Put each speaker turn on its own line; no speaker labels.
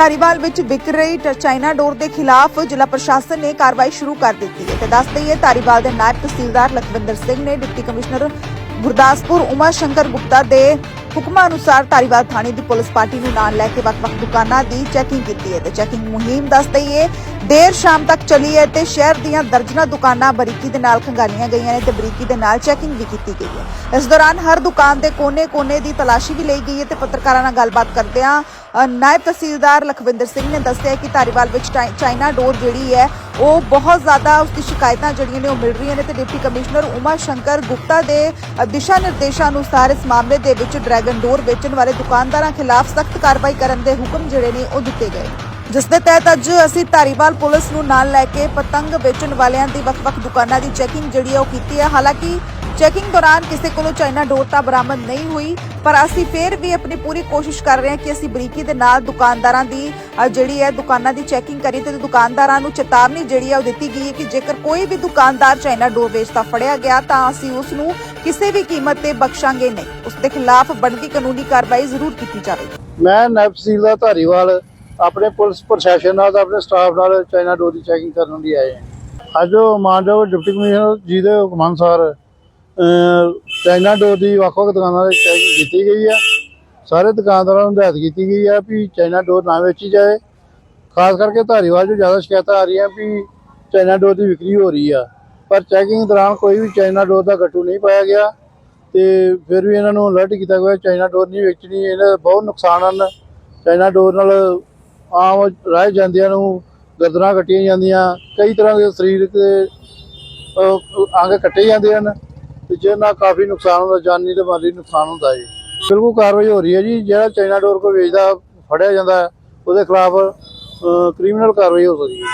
ਧਾਰੀਵਾਲ ਵਿੱਚ ਵਿਕ ਰਹੀ ਚਾਈਨਾ ਡੋਰ ਦੇ ਖਿਲਾਫ ਜ਼ਿਲ੍ਹਾ ਪ੍ਰਸ਼ਾਸਨ ਨੇ ਕਾਰਵਾਈ ਸ਼ੁਰੂ ਕਰ ਦਿੱਤੀ ਹੈ। ਤੇ ਦੱਸ ਦਈਏ, ਧਾਰੀਵਾਲ ਦੇ ਨਾਇਬ ਤਹਿਸੀਲਦਾਰ ਲਖਵਿੰਦਰ ਸਿੰਘ ਨੇ ਡਿਪਟੀ ਕਮਿਸ਼ਨਰ ਗੁਰਦਾਸਪੁਰ ਉਮਾ ਸ਼ੰਕਰ ਗੁਪਤਾ ਦੇ ਹੁਕਮਾਂ ਅਨੁਸਾਰ ਧਾਰੀਵਾਲ ਥਾਣੇ ਦੀ ਪੁਲਿਸ ਪਾਰਟੀ ਨੂੰ ਨਾਲ ਲੈ ਕੇ ਵੱਖ-ਵੱਖ ਦੁਕਾਨਾਂ ਦੀ ਚੈਕਿੰਗ ਕੀਤੀ ਹੈ। ਤੇ ਚੈਕਿੰਗ ਮੁਹਿੰਮ ਦੱਸ ਦਈਏ, ਦੇਰ ਸ਼ਾਮ ਤੱਕ ਚੱਲੀ ਹੈ ਤੇ ਸ਼ਹਿਰ ਦੀਆਂ ਦਰਜਨਾਂ ਦੁਕਾਨਾਂ ਬਰੀਕੀ ਦੇ ਨਾਲ ਖੰਗਾਲੀਆਂ ਗਈਆਂ ਨੇ ਤੇ ਬਰੀਕੀ ਦੇ ਨਾਲ ਚੈਕਿੰਗ ਵੀ ਕੀਤੀ ਗਈ ਹੈ। ਇਸ ਦੌਰਾਨ ਹਰ ਦੁਕਾਨ ਦੇ ਕੋਨੇ-ਕੋਨੇ ਦੀ ਤਲਾਸ਼ੀ ਵੀ ਲਈ ਗਈ ਹੈ ਤੇ ਪੱਤਰਕਾਰਾਂ ਨਾਲ ਗੱਲਬਾਤ ਕਰਦਿਆਂ ਨਾਇਬ ਤਹਿਸੀਲਦਾਰ ਲਖਵਿੰਦਰ ਸਿੰਘ ਨੇ ਦੱਸਿਆ ਕਿ ਧਾਰੀਵਾਲ ਵਿੱਚ ਚਾਈਨਾ ਡੋਰ ਜਿਹੜੀ ਹੈ, ਉਹ ਬਹੁਤ ਜ਼ਿਆਦਾ ਉਸ ਦੀ ਸ਼ਿਕਾਇਤਾਂ ਜਿਹੜੀਆਂ ਨੇ ਉਹ ਮਿਲ ਰਹੀਆਂ ਨੇ ਤੇ ਡਿਪਟੀ ਕਮਿਸ਼ਨਰ ਉਮਾ ਸ਼ੰਕਰ ਗੁਪਤਾ ਦੇ ਦਿਸ਼ਾ ਨਿਰਦੇਸ਼ਾਂ ਅਨੁਸਾਰ ਇਸ ਮਾਮਲੇ ਦੇ ਵਿੱਚ ਡਰੈਗਨ ਡੋਰ ਵੇਚਣ ਵਾਲੇ ਦੁਕਾਨਦਾਰਾਂ ਖਿਲਾਫ ਸਖਤ ਕਾਰਵਾਈ ਕਰਨ ਦੇ ਹੁਕਮ ਜਿਹੜੇ ਨੇ ਉਹ ਦਿੱਤੇ ਗਏ ਜਿਸ ਦੇ ਤਹਿਤ ਅੱਜ ਅਸੀਂ ਧਾਰੀਵਾਲ ਪੁਲਿਸ ਨੂੰ ਨਾਲ ਲੈ ਕੇ ਪਤੰਗ ਵੇਚਣ ਵਾਲਿਆਂ ਦੀ ਵੱਖ-ਵੱਖ ਦੁਕਾਨਾਂ ਦੀ ਚੈਕਿੰਗ ਜਿਹੜੀ ਹੈ ਉਹ ਕੀਤੀ ਹੈ। ਹਾਲਾਂਕਿ ਚੈਕਿੰਗ ਦੌਰਾਨ ਕਿਸੇ ਕੋਲੋਂ ਚਾਈਨਾ ਡੋਰ ਤਾਂ ਬਰਾਮਦ ਨਹੀਂ ਹੋਈ ਪਰ ਅਸੀਂ ਫੇਰ ਵੀ ਆਪਣੀ ਪੂਰੀ ਕੋਸ਼ਿਸ਼ ਕਰ ਰਹੇ ਹਾਂ ਕਿ ਅਸੀਂ ਬਰੀਕੀ ਦੇ ਨਾਲ ਦੁਕਾਨਦਾਰਾਂ ਦੀ ਅ, ਜਿਹੜੀ ਹੈ ਦੁਕਾਨਾਂ ਦੀ ਚੈਕਿੰਗ ਕਰੀ ਤੇ ਦੁਕਾਨਦਾਰਾਂ ਨੂੰ ਚੇਤਾਵਨੀ ਜਿਹੜੀ ਹੈ ਉਹ ਦਿੱਤੀ ਗਈ ਹੈ ਕਿ ਜੇਕਰ ਕੋਈ ਵੀ ਦੁਕਾਨਦਾਰ ਚਾਈਨਾ ਡੋਰ ਵੇਚਦਾ ਫੜਿਆ ਗਿਆ ਤਾਂ ਅਸੀਂ ਉਸ ਨੂੰ ਕਿਸੇ ਵੀ ਕੀਮਤ ਤੇ ਬਖਸ਼ਾਂਗੇ ਨਹੀਂ। ਉਸ ਦੇ ਖਿਲਾਫ ਬਣਦੀ ਕਾਨੂੰਨੀ ਕਾਰਵਾਈ ਜ਼ਰੂਰ ਕੀਤੀ ਜਾਵੇਗੀ।
ਮੈਂ ਨਾਇਬ ਤਹਿਸੀਲਦਾਰ ਧਾਰੀਵਾਲ ਆਪਣੇ ਪੁਲਿਸ ਪ੍ਰਸ਼ਾਸਨ ਨਾਲ ਤੇ ਆਪਣੇ ਸਟਾਫ ਨਾਲ ਚਾਈਨਾ ਡੋਰ ਦੀ ਚੈਕਿੰਗ ਕਰਨ ਲਈ ਆਏ ਹਾਂ। ਅੱਜ ਉਹ ਮਾਨਯੋਗ ਡਿਪਟੀ ਕਮਿਸ਼ਨਰ ਜੀ ਦੇ ਹੁਕਮ ਅਨੁਸਾਰ ਅਹ, ਚਾਈਨਾ ਡੋਰ ਦੀ ਵੱਖ-ਵੱਖ ਦੁਕਾਨਾਂ ਤੇ ਚੈਕਿੰਗ ਕੀਤੀ ਗਈ ਆ। ਸਾਰੇ ਦੁਕਾਨਦਾਰਾਂ ਨੂੰ ਹਦਾਇਤ ਕੀਤੀ ਗਈ ਆ ਵੀ ਚਾਈਨਾ ਡੋਰ ਨਾ ਵੇਚੀ ਜਾਏ। ਖਾਸ ਕਰਕੇ ਧਾਰੀਵਾਲ 'ਚ ਜ਼ਿਆਦਾ ਸ਼ਿਕਾਇਤਾਂ ਆ ਰਹੀਆਂ ਵੀ ਚਾਈਨਾ ਡੋਰ ਦੀ ਵਿਕਰੀ ਹੋ ਰਹੀ ਆ। ਪਰ ਚੈਕਿੰਗ ਦੌਰਾਨ ਕੋਈ ਵੀ ਚਾਈਨਾ ਡੋਰ ਦਾ ਗੱਟੂ ਨਹੀਂ ਪਾਇਆ ਗਿਆ ਤੇ ਫਿਰ ਵੀ ਇਹਨਾਂ ਨੂੰ ਅਲਰਟ ਕੀਤਾ ਗਿਆ ਚਾਈਨਾ ਡੋਰ ਨਹੀਂ ਵੇਚਣੀ, ਇਹਨਾਂ ਦੇ ਬਹੁਤ ਨੁਕਸਾਨ ਹਨ। ਚਾਈਨਾ ਡੋਰ ਨਾਲ ਆਮ ਰਾਹ ਜਾਂਦਿਆਂ ਨੂੰ ਗਰਦਨਾਂ ਕੱਟੀਆਂ ਜਾਂਦੀਆਂ, ਕਈ ਤਰ੍ਹਾਂ ਦੇ ਸਰੀਰਕ ਦੇ ਅੰਗ ਕੱਟੇ ਜਾਂਦੇ ਹਨ। ਤੇ ਜਿਹਦੇ ਨਾਲ ਕਾਫੀ ਨੁਕਸਾਨ ਹੁੰਦਾ, ਜਾਨੀ ਤੇ ਮਾਲੀ ਨੁਕਸਾਨ ਹੁੰਦਾ ਜੀ। ਬਿਲਕੁਲ ਕਾਰਵਾਈ ਹੋ ਰਹੀ ਹੈ ਜੀ। ਜਿਹੜਾ ਚਾਈਨਾ ਡੋਰ ਕੋ ਵੇਚਦਾ, ਫੜਿਆ ਜਾਂਦਾ, ਉਹਦੇ ਖਿਲਾਫ ਕ੍ਰਿਮੀਨਲ ਕਾਰਵਾਈ ਹੋ ਸਕਦੀ ਹੈ।